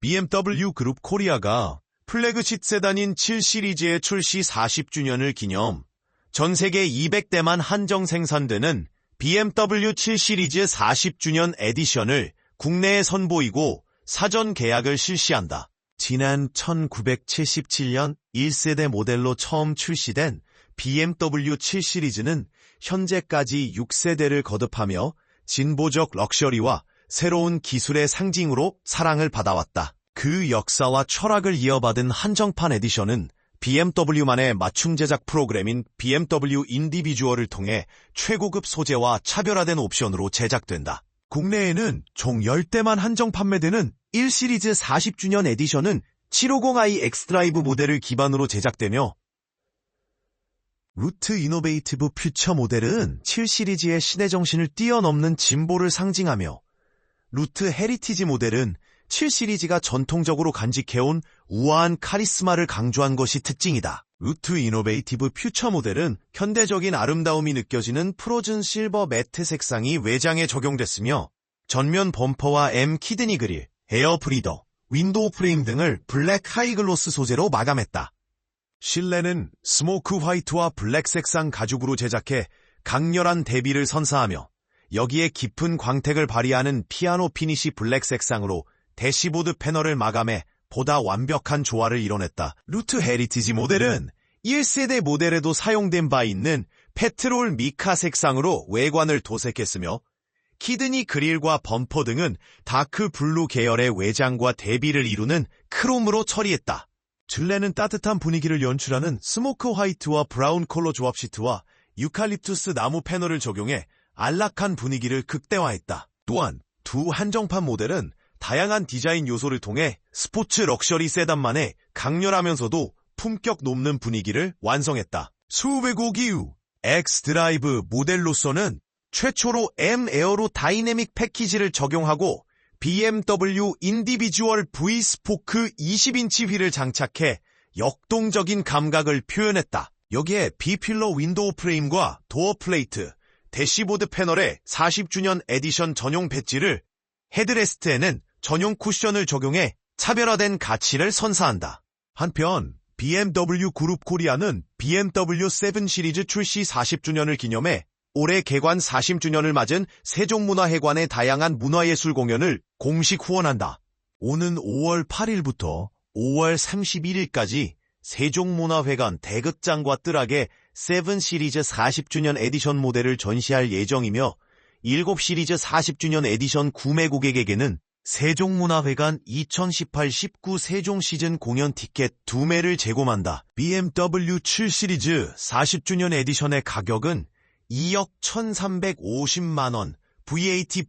BMW 그룹 코리아가 플래그십 세단인 7 시리즈의 출시 40주년을 기념 전 세계 200대만 한정 생산되는 BMW 7 시리즈 40주년 에디션을 국내에 선보이고 사전 계약을 실시한다. 지난 1977년 1세대 모델로 처음 출시된 BMW 7 시리즈는 현재까지 6세대를 거듭하며 진보적 럭셔리와 새로운 기술의 상징으로 사랑을 받아왔다. 그 역사와 철학을 이어받은 한정판 에디션은 BMW만의 맞춤 제작 프로그램인 BMW 인디비주얼을 통해 최고급 소재와 차별화된 옵션으로 제작된다. 국내에는 총 10대만 한정 판매되는 1 시리즈 40주년 에디션은 750i 엑스드라이브 모델을 기반으로 제작되며 루트 이노베이티브 퓨처 모델은 7 시리즈의 신의 정신을 뛰어넘는 진보를 상징하며 루트 헤리티지 모델은 7 시리즈가 전통적으로 간직해온 우아한 카리스마를 강조한 것이 특징이다. 루트 이노베이티브 퓨처 모델은 현대적인 아름다움이 느껴지는 프로즌 실버 매트 색상이 외장에 적용됐으며 전면 범퍼와 M 키드니 그릴, 에어 브리더, 윈도우 프레임 등을 블랙 하이글로스 소재로 마감했다. 실내는 스모크 화이트와 블랙 색상 가죽으로 제작해 강렬한 대비를 선사하며 여기에 깊은 광택을 발휘하는 피아노 피니시 블랙 색상으로 대시보드 패널을 마감해 보다 완벽한 조화를 이뤄냈다. 루트 헤리티지 모델은 1세대 모델에도 사용된 바 있는 페트롤 미카 색상으로 외관을 도색했으며 키드니 그릴과 범퍼 등은 다크 블루 계열의 외장과 대비를 이루는 크롬으로 처리했다. 줄레는 따뜻한 분위기를 연출하는 스모크 화이트와 브라운 컬러 조합 시트와 유칼립투스 나무 패널을 적용해 안락한 분위기를 극대화했다. 또한 두 한정판 모델은 다양한 디자인 요소를 통해 스포츠 럭셔리 세단만의 강렬하면서도 품격 높는 분위기를 완성했다. 수외곡 이후 X 드라이브 모델로서는 최초로 M 에어로 다이내믹 패키지를 적용하고 BMW 인디비주얼 V 스포크 20인치 휠을 장착해 역동적인 감각을 표현했다. 여기에 B필러 윈도우 프레임과 도어 플레이트, 대시보드 패널에 40주년 에디션 전용 배지를 헤드레스트에는 전용 쿠션을 적용해 차별화된 가치를 선사한다. 한편 BMW 그룹 코리아는 BMW 7 시리즈 출시 40주년을 기념해 올해 개관 40주년을 맞은 세종문화회관의 다양한 문화예술 공연을 공식 후원한다. 오는 5월 8일부터 5월 31일까지 세종문화회관 대극장과 뜰하게 7 시리즈 40주년 에디션 모델을 전시할 예정이며 7 시리즈 40주년 에디션 구매 고객에게는 세종문화회관 2018-19 세종 시즌 공연 티켓 2매를 제공한다. BMW 7 시리즈 40주년 에디션의 가격은 2억 1,350만원, VAT